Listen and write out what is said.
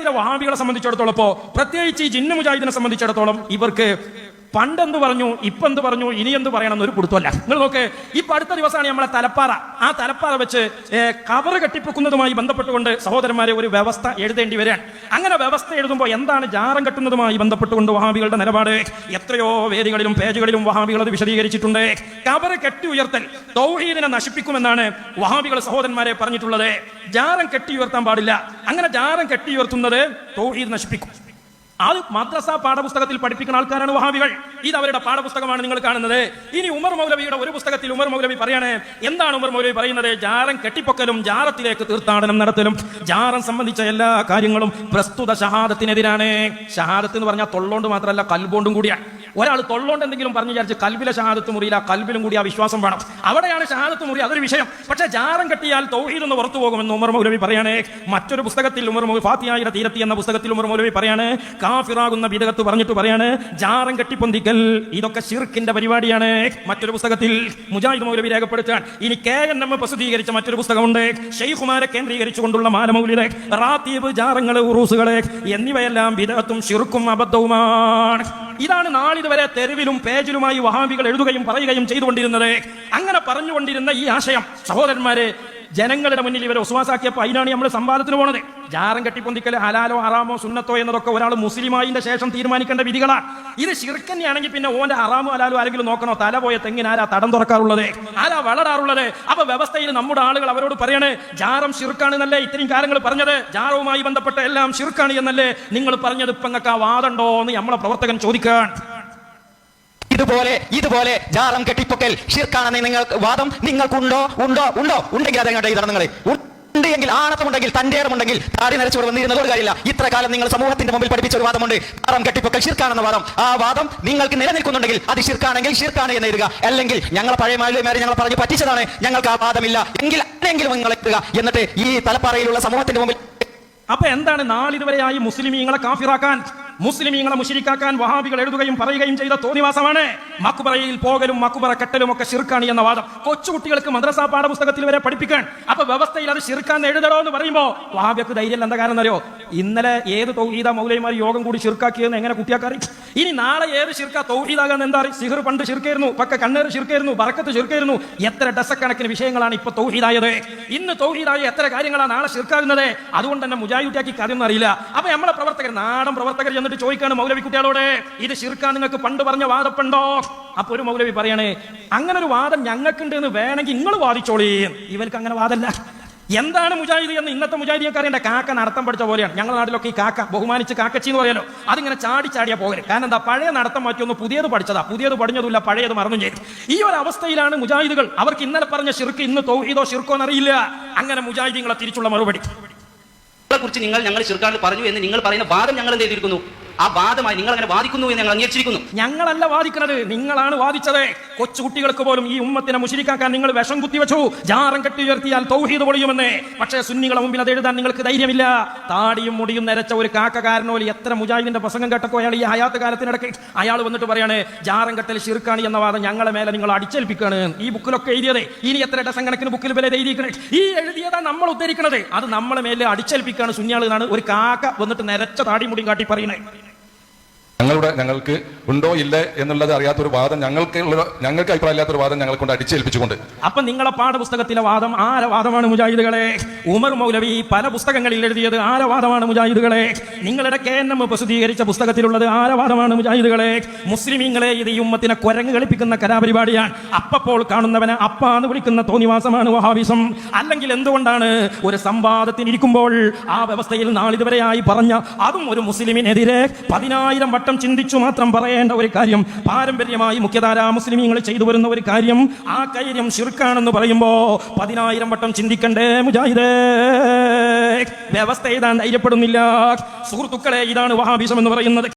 കേരളത്തിലെ വഹാബികളെ സംബന്ധിച്ചിടത്തോളം പ്രത്യേകിച്ച് ഈ ജിന്നു മുജാഹിദിനെ സംബന്ധിച്ചിടത്തോളം ഇവർക്ക് പണ്ടെന്ത് പറഞ്ഞു ഇപ്പൊ എന്ത് പറഞ്ഞു ഇനി എന്ത് പറയണം എന്നൊരു കൊടുത്തല്ല നിങ്ങൾ നോക്ക് ഇപ്പൊ അടുത്ത ദിവസമാണ് നമ്മളെ തലപ്പാറ. ആ തലപ്പാറ വെച്ച് കവർ കെട്ടിപ്പൊക്കുന്നതുമായി ബന്ധപ്പെട്ടുകൊണ്ട് സഹോദരന്മാരെ ഒരു വ്യവസ്ഥ എഴുതേണ്ടി വരാൻ അങ്ങനെ വ്യവസ്ഥ എഴുതുമ്പോൾ എന്താണ് ജാറം കെട്ടുന്നതുമായി ബന്ധപ്പെട്ടുകൊണ്ട് വഹാബികളുടെ നിലപാട്? എത്രയോ വേദികളിലും പേജുകളിലും വഹാബികൾ അത് വിശദീകരിച്ചിട്ടുണ്ട്. കവർ കെട്ടി ഉയർത്തൽ തൗഹീദിനെ നശിപ്പിക്കുമെന്നാണ് വഹാബികൾ സഹോദരന്മാരെ പറഞ്ഞിട്ടുള്ളത്. ജാറം കെട്ടി ഉയർത്താൻ പാടില്ല. അങ്ങനെ ജാറം കെട്ടി ഉയർത്തുന്നത് തൗഹീദ് നശിപ്പിക്കും. അത് മദ്രസ പാഠപുസ്തകത്തിൽ പഠിപ്പിക്കുന്ന ആൾക്കാരാണ് വഹാബികൾ. ഇത് അവരുടെ പാഠപുസ്തകമാണ് നിങ്ങൾ കാണുന്നത്. ഇനി ഉമർ മൗലവിയുടെ ഒരു പുസ്തകത്തിൽ ഉമർ മൗലവി പറയാണ് എന്താണ് ഉമർ മൗലവി പറയുന്നത്? ജാരം കെട്ടിപ്പൊക്കലും ജാറത്തിലേക്ക് തീർത്ഥാടനം നടത്തലും ജാറം സംബന്ധിച്ച എല്ലാ കാര്യങ്ങളും പ്രസ്തുത ഷഹാദത്തിനെതിരാണ്. ഷഹാദത്ത് എന്ന് പറഞ്ഞാൽ തൊള്ളോണ്ട് മാത്രമല്ല കൽബോണ്ടും കൂടിയാണ് ഒരാൾ തൊള്ളോണ്ട് എന്തെങ്കിലും പറഞ്ഞു വിചാരിച്ച് കൽബിലെ ഷഹാദത്ത് മുറിയില്ല കൽബിലും കൂടി ആ വിശ്വാസം വേണം. അവിടെയാണ് ഷഹാദത്ത് മുറി. അതൊരു വിഷയം. പക്ഷെ ജാറം കെട്ടിയാൽ തൗഹീദ് എന്ന് പുറത്തു പോകുമെന്ന് ഉമർ മൗലവി പറയാണ്. മറ്റൊരു പുസ്തകത്തിൽ ഉമർ മൗലവി ഫാത്തിയായുടെ തീരത്തി എന്ന പുസ്തകത്തിൽ ഉമർ മൗലവി പറയാണ്. കാഫിറാകുന്ന വിദഗത്ത് പറഞ്ഞിട്ട് പറയാണ് ജാറം കെട്ടിപ്പൊന്തിക്കൽ. ഇതൊക്കെ ഷിർക്കിന്റെ പരിപാടിയാണ്. മറ്റൊരു പുസ്തകത്തിൽ മുജാഹിദ് മൗലവി രേഖപ്പെടുത്താൻ ഇനി കെ എൻ എം പ്രസിദ്ധീകരിച്ച മറ്റൊരു പുസ്തകമുണ്ട്. ഷെയ്ഖുമാരെ കേന്ദ്രീകരിച്ചുകൊണ്ടുള്ള മാലമൗലിയുടെ റാത്തീബ് ജാറങ്ങൾ ഉറൂസുകൾ. എന്നിവയെല്ലാം വിദഗത്തും ഷിർക്കും അബദ്ധവുമാണ്. ഇതാണ് നാളിതുവരെ തെരുവിലും പേജിലുമായി വഹാബികൾ എഴുതുകയും പറയുകയും ചെയ്തുകൊണ്ടിരുന്നത്. അങ്ങനെ പറഞ്ഞുകൊണ്ടിരുന്ന ഈ ആശയം സഹോദരന്മാരെ ജനങ്ങളുടെ മുന്നിൽ ഇവരെ ഉസ്വാസാക്കിയപ്പോൾ അതിനാണ് നമ്മൾ സംവാദത്തിന് പോണത്. ജാറം കെട്ടിപ്പൊന്തിക്കൽ ഹലാലോ ഹറാമോ സുന്നത്തോ എന്നതൊക്കെ ഒരാൾ മുസ്ലിമായിന്റെ ശേഷം തീരുമാനിക്കേണ്ട വിധികളാണ് ഇത് ശിർക്കന്നെയാണെങ്കിൽ പിന്നെ ഓന്റെ ഹറാമോ ഹലാലോ ആരെങ്കിലും നോക്കണോ? തല പോയ തെങ്ങിന് ആരാ തടം തുറക്കാറുള്ളത്? ആരാ വളരാറുള്ളത്? അപ്പൊ വ്യവസ്ഥയിൽ നമ്മുടെ ആളുകൾ അവരോട് പറയണേ ജാറം ശിർക്കാണ് എന്നല്ലേ ഇത്രയും കാര്യങ്ങൾ പറഞ്ഞത്? ജാറവുമായി ബന്ധപ്പെട്ട എല്ലാം ശിർക്കാണ് എന്നല്ലേ നിങ്ങൾ പറഞ്ഞത്? ഇപ്പൊ നിങ്ങൾക്ക് ആ വാദമുണ്ടോ എന്ന് നമ്മളെ പ്രവർത്തകൻ ചോദിക്കാൻ ഇതുപോലെ ഇതുപോലെ ജാറം കെട്ടിപ്പൊക്കൽ ഷിർക്കാണെന്ന് നിങ്ങൾ വാദം നിങ്ങൾക്കുണ്ടോ? ഉണ്ടോ? ഉണ്ടോ? ഉണ്ടെങ്കിൽ അതെങ്ങോട്ടെ ഇതാണ് നിങ്ങൾ ഉണ്ടെങ്കിൽ ആണത്തമുണ്ടെങ്കിൽ തന്റേടമുണ്ടെങ്കിൽ താടി നരച്ചോട് വന്നിരുന്നത് ഒരു കാര്യമില്ല. ഇത്ര കാലം നിങ്ങൾ സമൂഹത്തിന്റെ മുമ്പിൽ പഠിപ്പിച്ച ഒരു വാദമുണ്ട്. ജാറം കെട്ടിപ്പൊക്കൽ ഷിർക്കാണെന്ന വാദം. ആ വാദം നിങ്ങൾക്ക് നിലനിൽക്കുന്നുണ്ടെങ്കിൽ അത് ഷിർക്കാണെങ്കിൽ ഷിർക്കാണ് എന്ന് എഴുതുക. അല്ലെങ്കിൽ ഞങ്ങൾ പഴയ മാലിന്യമാരെ ഞങ്ങൾ പറഞ്ഞ് പറ്റിച്ചതാണ്. ഞങ്ങൾക്ക് ആ വാദമില്ല. എങ്കിൽ ആരെങ്കിലും നിങ്ങൾ എത്തുക എന്നിട്ട് ഈ തലപ്പാറയിലുള്ള സമൂഹത്തിന്റെ മുമ്പിൽ അപ്പൊ എന്താണ് നാളിതുവരെയായി മുസ്ലിമീങ്ങളെ കാഫിറാക്കാൻ? മുസ്ലിമീങ്ങളെ മുഷിരിക്കാക്കാൻ വഹാബികൾ എഴുതുകയും പറയുകയും ചെയ്ത തോന്നിവാസമാണ്. മക്കുബറയിൽ പോകലും മക്കുബറ കെട്ടലും ഒക്കെ ശിർക്കാണ് എന്ന വാദം. കൊച്ചുകുട്ടികൾക്ക് മദ്രസാ പാഠപുസ്തകത്തിൽ വരെ പഠിപ്പിക്കാൻ. അപ്പൊ വ്യവസ്ഥയിൽ അത് ശിർക്കാൻ എഴുതണോ എന്ന് പറയുമ്പോ വഹാബിയക്ക് ധൈര്യം എന്താ കാരണം അറിയോ ഇന്നലെ ഏത് തൗഹീദ മൗലൈമാർ യോഗം കൂടി ശിർക്കാക്കിയെന്ന് എങ്ങനെ കുട്ടിയാക്കറി ഇനി നാളെ ഏത് ശിർക്ക തൗഹീദാകാൻ എന്താ അറിയും? സിഹർ പണ്ട് ശിർക്കായിരുന്നു പക്ക കണ്ണേറ് ശിർക്കായിരുന്നു ബറക്കത്ത് ശിർക്കായിരുന്നു എത്ര ഡസക്കണക്കിന് വിഷയങ്ങളാണ് ഇപ്പൊ തൗഹീദായത്. ഇന്ന് തൗഹീദായ എത്ര കാര്യങ്ങളാണ് നാളെ ശിർക്കാകുന്നത്? അതുകൊണ്ട് തന്നെ മുജാഹിദിയാക്കി കാര്യമൊന്നും അറിയില്ല. അപ്പൊ നമ്മളെ പ്രവർത്തകർ നാടൻ പ്രവർത്തകർ എന്നിട്ട് ചോദിക്കാണ് മൗലവി കുട്ടികളോട് ഇത് ശിർക്കാൻ നിങ്ങൾക്ക് പണ്ട് പറഞ്ഞ വാദപ്പുണ്ടോ? അപ്പൊ ഒരു മൗലവി പറയണേ അങ്ങനെ ഒരു വാദം ഞങ്ങൾക്കുണ്ട് എന്ന് വേണമെങ്കിൽ നിങ്ങൾ വാദിച്ചോളീ. ഇവർക്ക് അങ്ങനെ വാദമല്ല എന്താണ് മുജാഹിദ് എന്ന് ഇന്നത്തെ മുജാഹിദിയൊക്കെ അറിയേണ്ട? കാക്ക നടത്തം പഠിച്ച പോലെയാണ്. ഞങ്ങളുടെ നാട്ടിലൊക്കെ ഈ കാക്ക ബഹുമാനിച്ച് കാക്കച്ചി എന്ന് പറയാലോ അതിങ്ങനെ ചാടി ചാടിയാ പോകരുത് കാരണം എന്താ? പഴയ നടത്തം മാറ്റിയൊന്ന് പുതിയത് പഠിച്ചതാ. പുതിയത് പഠിഞ്ഞതുമില്ല പഴയത് മറന്നു ചെയ്തു. ഈ ഒരു അവസ്ഥയിലാണ് മുജാഹിദുകൾ അവർക്ക് ഇന്നലെ പറഞ്ഞ ഷിർക്ക് ഇന്ന് തൗഹീദോ ഷിർക്കോ എന്നറിയില്ല. അങ്ങനെ മുജാഹിദികളെ തിരിച്ചുള്ള മറുപടി. കുറിച്ച് നിങ്ങൾ ഞങ്ങൾ ചെറുക്കാണ്ട് പറഞ്ഞു എന്ന് നിങ്ങൾ പറയുന്ന വാദം ഞങ്ങൾ എന്ത് ചെയ്തിരിക്കുന്നു? ആ വാദമായി നിങ്ങൾ അങ്ങനെ വാദിക്കുന്നു എന്ന് ഞങ്ങൾ അംഗീകരിച്ചിരിക്കുന്നു. ഞങ്ങളല്ല വാദിക്കുന്നത് നിങ്ങളാണ് വാദിച്ചത്. കൊച്ചുകുട്ടികൾക്ക് പോലും ഈ ഉമ്മത്തിനെ മുഷിരിക്കാക്കാൻ നിങ്ങൾ വിഷം കുത്തിവെച്ചു ജാറം കെട്ടി ഉയർത്തിയാൽ തൗഹീദ് പൊളിയുമെന്ന്. പക്ഷേ സുന്നികളെ മുമ്പിൽ അത് എഴുതാൻ നിങ്ങൾക്ക് ധൈര്യമില്ല. താടിയും മുടിയും നരച്ച ഒരു കാക്കകാരനോൽ എത്ര മുജാഹിദിന്റെ പ്രസംഗം കേട്ടപ്പോൾ അയാൾ ഈ ഹയാത്ത് കാലത്തിനിടയ്ക്ക് അയാൾ വന്നിട്ട് പറയാണ് ജാറം കെട്ടൽ ശിർക്കാണ് എന്ന വാദം ഞങ്ങളെ മേലെ നിങ്ങൾ അടിച്ചേൽപ്പിക്കുകയാണ്. ഈ ബുക്കിലൊക്കെ എഴുതിയത്. ഇനി എത്ര ഡസം കണക്കിന് ബുക്കിൽ വില എഴുതിയിരിക്കണേ? ഈ എഴുതിയതാ നമ്മൾ ഉദ്ധരിക്കുന്നത് അത് നമ്മളെ മേലെ അടിച്ചേൽപ്പിക്കുകയാണ് സുന്നിയാൾ എന്നാണ് ഒരു കാക്ക വന്നിട്ട് നരച്ച താടി മുടിയും കാട്ടി പറയുന്നത്. ഞങ്ങളുടെ ഞങ്ങൾക്ക് ഉണ്ടോ ഇല്ലേ എന്നുള്ളത് അറിയാത്ത ഒരു വാദം ഞങ്ങൾക്ക് ഉള്ള ഞങ്ങൾക്ക് അഭിപ്രായമില്ലാത്ത ഒരു വാദം ഞങ്ങളെ കൊണ്ട് അടിച്ചേൽപ്പിച്ചുകൊണ്ട്. അപ്പൊ നിങ്ങളെ പാഠപുസ്തകത്തിലെ വാദം ആര വാദമാണ് മുജാഹിദുകളെ? ഉമർ മൗലവി പല പുസ്തകങ്ങളിൽ എഴുതിയത് ആര വാദമാണ് മുജാഹിദുകളെ? നിങ്ങളുടെ കെ എൻ എം പ്രസിദ്ധീകരിച്ച പുസ്തകത്തിലുള്ളത് ആര വാദമാണ് മുജാഹിദുകളെ? മുസ്ലിമീങ്ങളെ ഇത് ഈ ഉമ്മത്തിനെ കുരങ്ങ് കളിപ്പിക്കുന്ന കലാപരിപാടിയാണ്. അപ്പപ്പോൾ കാണുന്നവനെ അപ്പാന്ന് വിളിക്കുന്ന തോന്നിവാസമാണ് വഹാബിസം. അല്ലെങ്കിൽ എന്തുകൊണ്ടാണ് ഒരു സംവാദത്തിനിരിക്കുമ്പോൾ ആ വ്യവസ്ഥയിൽ നാളിതുവരെയായി പറഞ്ഞ അതും ഒരു മുസ്ലിമിനെതിരെ പതിനായിരം വട്ടം ചിന്തിച്ചു മാത്രം പറയേണ്ട ഒരു കാര്യം പാരമ്പര്യമായി മുഖ്യധാരാ മുസ്ലിമീങ്ങൾ ചെയ്തു വരുന്ന ഒരു കാര്യം ആ കാര്യം ഷിർക്കാണെന്ന് പറയുമ്പോ പതിനായിരം വട്ടം ചിന്തിക്കണ്ടേ മുജാഹിദേ. വ്യവസ്ഥ എഴുതാൻ ധൈര്യപ്പെടുന്നില്ല സുഹൃത്തുക്കളെ ഇതാണ് വഹാബിസം എന്ന് പറയുന്നത്.